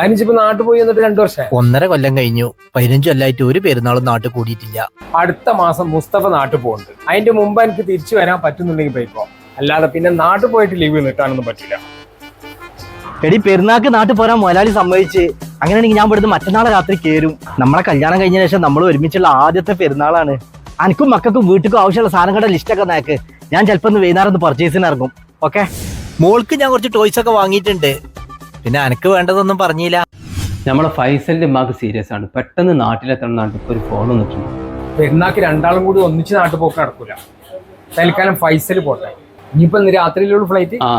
അതിനിപ്പോ നാട്ടിൽ പോയി എന്നിട്ട് രണ്ടു വർഷം ഒന്നര കൊല്ലം കഴിഞ്ഞു. പതിനഞ്ചു കൊല്ലായിട്ട് ഒരു പെരുന്നാളും നാട്ടിൽ കൂടിയിട്ടില്ല. അടുത്ത മാസം മുസ്തഫ നാട്ടിൽ പോകുന്നുണ്ട്. അതിന്റെ മുമ്പ് എനിക്ക് തിരിച്ചു വരാൻ പറ്റുന്നുണ്ടെങ്കിൽ പോയിക്കോ. അല്ലാതെ പിന്നെ നാട്ടിൽ പോയിട്ട് ലീവ് നീട്ടാനൊന്നും പറ്റില്ല. എടി പെരുന്നാക്ക് നാട്ടിൽ പോരാൻ മുതലാളി സമ്മതിച്ച്. അങ്ങനെയാണെങ്കിൽ ഞാൻ ഇവിടുന്ന് മറ്റന്നാളെ രാത്രി കയറും നമ്മളെ കല്യാണം കഴിഞ്ഞ ശേഷം നമ്മൾ ഒരുമിച്ചുള്ള ആദ്യത്തെ പെരുന്നാളാണ്. എനിക്കും മക്കൾക്കും വീട്ടിലും ആവശ്യമുള്ള സാധനങ്ങളുടെ ലിസ്റ്റൊക്കെ നേക്ക്. ഞാൻ ചിലപ്പോൾ ഒന്ന് വൈകുന്നേരം ഒന്ന് പർച്ചേസിന് ഇറങ്ങും. ഓക്കെ മോൾക്ക് ഞാൻ കുറച്ച് ടോയ്സ് ഒക്കെ വാങ്ങിയിട്ടുണ്ട്. പിന്നെ അനക്ക് വേണ്ടതൊന്നും പറഞ്ഞില്ല. നമ്മളെ ഫൈസലിന്റെ ഉമ്മാക്ക് സീരിയസ് ആണ്. പെട്ടെന്ന് നാട്ടിലെത്തണം നാട്ടിൽ ഇപ്പൊ ഒരു ഫോൺ വന്നിട്ടുണ്ട്. പെരുന്നാക്ക് രണ്ടാളും കൂടി ഒന്നിച്ച് നാട്ടിൽ പോക്ക് നടക്കൂല. തൽക്കാലം ഫൈസൽ പോട്ടെ. ഇനിയിപ്പോ ഇന്ന് രാത്രിയിലുള്ള ഫ്ലൈറ്റ് ആ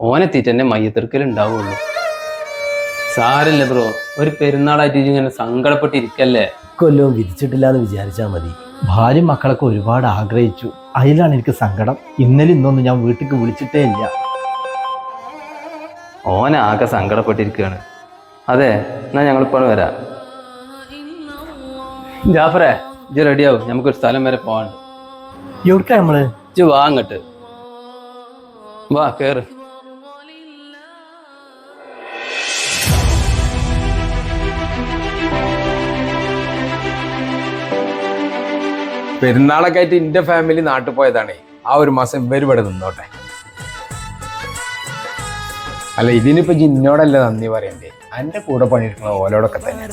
ഓനെത്തിയിട്ട് തന്നെ മയ്യത്തിർക്കൽ ഉണ്ടാവുള്ളൂ. സാരല്ല ബ്രോ ഒരു പെരുന്നാളായിട്ട് ഇങ്ങനെ സങ്കടപ്പെട്ടിരിക്കല്ലേ? കൊല്ലവും വിധിച്ചിട്ടില്ല എന്ന് വിചാരിച്ചാൽ മതി. ഭാര്യ മക്കളൊക്കെ ഒരുപാട് ആഗ്രഹിച്ചു. അതിലാണ് എനിക്ക് സങ്കടം. ഇന്നലെ ഇന്നൊന്നും ഞാൻ വീട്ടിലേക്ക് വിളിച്ചിട്ടേ ഇല്ല. ഓനാകെ സങ്കടപ്പെട്ടിരിക്കുകയാണ്. അതെ എന്നാ ഞങ്ങളിപ്പോൾ വരാം. ജാഫറെ ഇജ്ജ് റെഡിയാവും. നമുക്കൊരു സ്ഥലം വരെ പോകാണ്ട് എവിടുക്കാ നമ്മൾ? ഇജ്ജ് വാ അങ്ങട്ട്. വാ കേറ്. പെരുന്നാളൊക്കെ ആയിട്ട് എന്റെ ഫാമിലി നാട്ടിൽ പോയതാണേ. ആ ഒരു മാസം ഇവർ ഇവിടെ നിന്നോട്ടെ. അല്ല ഇതിനിപ്പോ ജിന്നോടല്ല നന്ദി പറയണ്ടേ? എന്റെ കൂടെ പണിയെടുക്കുന്ന ഓലോടൊക്കെ തന്നെ.